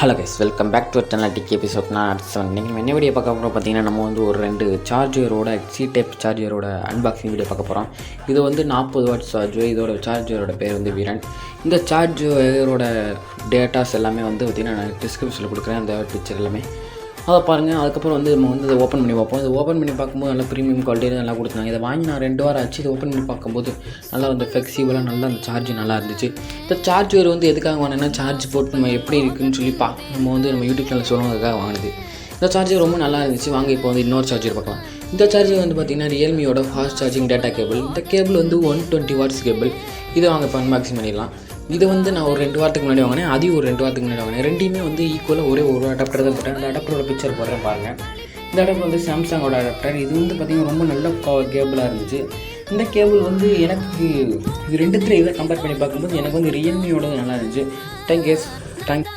Hello guys welcome back to channel dickey episode நான் அடுத்த நீங்கள் என்ன வீடியோ பார்க்க போகிறோம் பார்த்தீங்கன்னா நம்ம வந்து ஒரு ரெண்டு சார்ஜரோட சி டைப் சார்ஜரோட அன்பாக்சிங் வீடியோ பார்க்க போகிறோம் இது வந்து நாற்பது வாட் சார்ஜர் இதோட சார்ஜரோட பேர் வந்து வீரன் இந்த சார்ஜரோட டேட்டாஸ் எல்லாமே வந்து பார்த்திங்கன்னா நான் டிஸ்கிரிப்ஷனில் கொடுக்குறேன். அந்த பிக்சர் எல்லாமே. அதை பாருங்கள் அதுக்கப்புறம் வந்து நம்ம வந்து அதை ஓப்பன் பண்ணி பார்ப்போம். இது ஓப்பன் பண்ணி பார்க்கும்போது நல்லா ப்ரீமியம் குவாலிட்டியில் நல்லா கொடுத்தாங்க இதை வாங்கி நான் ரெண்டு வாரம் ஆச்சு. இதை ஓப்பன் பண்ணி பார்க்கும்போது நல்லா வந்து ஃப்ளெக்சிபிளாக நல்லா அந்த சார்ஜ் நல்லா இருந்துச்சு. இந்த சார்ஜர் வந்து எதுக்காக வாங்கினேன்னா சார்ஜ் போட்டு நம்ம எப்படி இருக்குன்னு சொல்லி பா நம்ம வந்து நம்ம யூடியூப் சேனல் சொல்லுவதுக்காக வாங்கினது. இந்த சார்ஜர் ரொம்ப நல்லா இருந்துச்சு. வாங்க இப்போ வந்து இன்னொரு சார்ஜர் பார்க்கலாம். இந்த சார்ஜர் வந்து பார்த்திங்கன்னா ரியல்மியோட ஃபாஸ்ட் சார்ஜிங் டேட்டா கேபிள் இந்த கேபிள் வந்து ஒன் டுவெண்ட்டி வாட்ஸ் கேபிள் இதை வாங்க இப்போ அன்பாக்சிங் பண்ணிடலாம். இதை வந்து நான் ஒரு ரெண்டு வாரத்துக்கு முன்னாடி வாங்கினேன் அதையும் ஒரு ரெண்டு வாரத்துக்கு முன்னாடி வாங்கினேன். ரெண்டையுமே வந்து ஈக்குவலாக ஒரே ஒரு அடாப்டர் தான் போட்டேன். அந்த அடாப்டரோட பிக்சர் போடுறேன் பாருங்கள் இந்த அடாப்டர் வந்து சாம்சங்கோட அடாப்டர் இது வந்து பார்த்திங்கன்னா ரொம்ப நல்ல கேபிளாக இருந்துச்சு. இந்த கேபிள் வந்து எனக்கு இது ரெண்டுத்தில் இதை கம்பேர் பண்ணி பார்க்கும்போது எனக்கு வந்து ரியல்மியோட நல்லா இருந்துச்சு. Thank you thanks